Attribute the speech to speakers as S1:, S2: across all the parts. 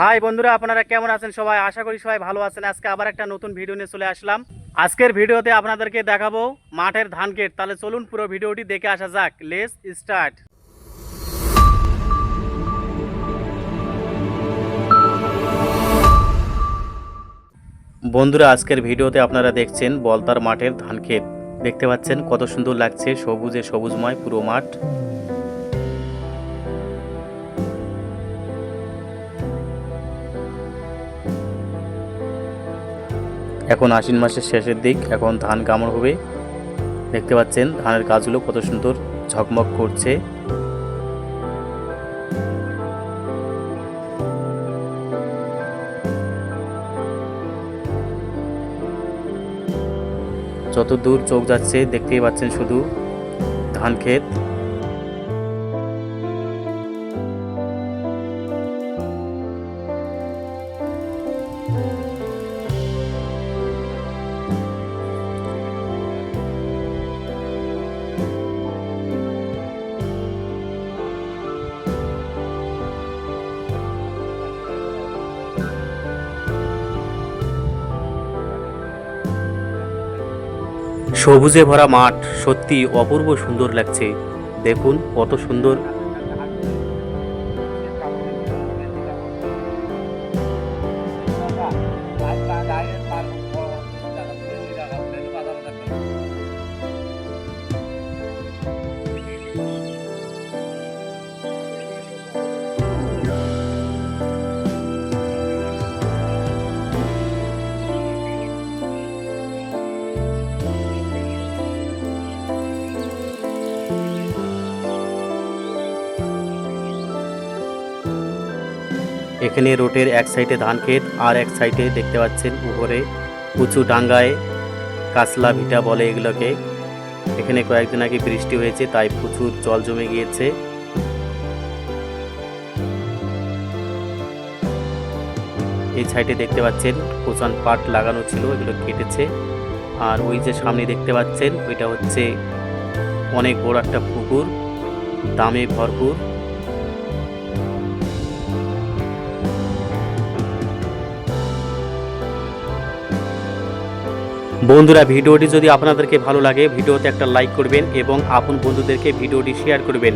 S1: High বন্ধুরা, আপনারা কেমন আছেন সবাই? আশা করি সবাই ভালো আছেন। আজকে আবার একটা নতুন ভিডিও নিয়ে চলে আসলাম। আজকের ভিডিওতে আপনাদেরকে দেখাবো মাঠের ধান তাহলে চলুন পুরো ভিডিওটি দেখে আসা যাক। লেস স্টার্ট বন্ধুরা, আজকের ভিডিওতে আপনারা দেখছেন বলতার মাঠের ধান ক্ষেত দেখতে পাচ্ছেন কত সুন্দর লাগছে সবুজে সবুজময় পুরো মাঠ। এখন আশ্বিন মাসের শেষের দিক। এখন ধান কামড় হবে। দেখতে পাচ্ছেন, ধানের গাছগুলো কত সুন্দর ঝকমক করছে। যত দূর চোখ যাচ্ছে, দেখতেই পাচ্ছেন শুধু ধান ক্ষেত। সবুজে ভরা মাঠ সত্যি অপূর্ব সুন্দর লাগছে। দেখুন কত সুন্দর এখানে রোডের এক সাইডে ধান ক্ষেত, আর এক সাইডে দেখতে পাচ্ছেন উপরে উঁচু ডাঙ্গায় কাসলা, ভিটা বলে এগুলোকে। এখানে কয়েকদিন আগে বৃষ্টি হয়েছে, তাই প্রচুর জল জমে গিয়েছে। এই সাইডে দেখতে পাচ্ছেন কোচান পাট লাগানো ছিল, এগুলো কেটেছে। আর ওই যে সামনে দেখতে পাচ্ছেন, ওইটা হচ্ছে অনেক বড় একটা পুকুর, দামে ভরপুর। বন্ধুরা, ভিডিওটি যদি আপনাদেরকে ভালো লাগে, ভিডিওতে একটা লাইক করবেন এবং আপন বন্ধুদেরকে ভিডিওটি শেয়ার করবেন।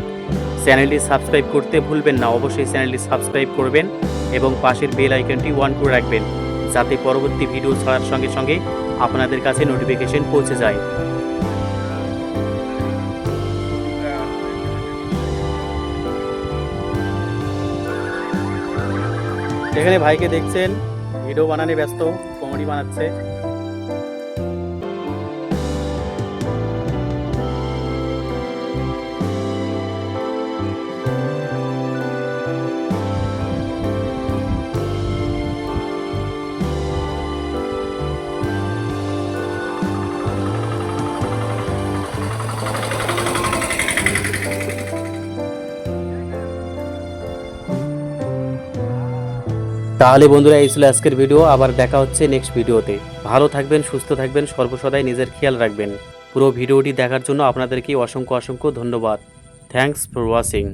S1: চ্যানেলটি সাবস্ক্রাইব করতে ভুলবেন না, অবশ্যই চ্যানেলটি সাবস্ক্রাইব করবেন এবং পাশের বেল আইকনটি ওয়ান করে রাখবেন, যাতে পরবর্তী ভিডিও ছাড়ার সঙ্গে সঙ্গে আপনাদের কাছে নোটিফিকেশন পৌঁছে যায়। এখানে ভাইকে দেখছেন, ভিডিও বানানে ব্যস্ত কমেডি বানাচ্ছে। তাহলে বন্ধুরা, এই ছিল আজকের ভিডিও। আবার দেখা হচ্ছে নেক্সট ভিডিওতে। ভালো থাকবেন, সুস্থ থাকবেন, সর্বসদাই নিজের খেয়াল রাখবেন। পুরো ভিডিওটি দেখার জন্য আপনাদেরকে অসংখ্য অসংখ্য ধন্যবাদ। Thanks for watching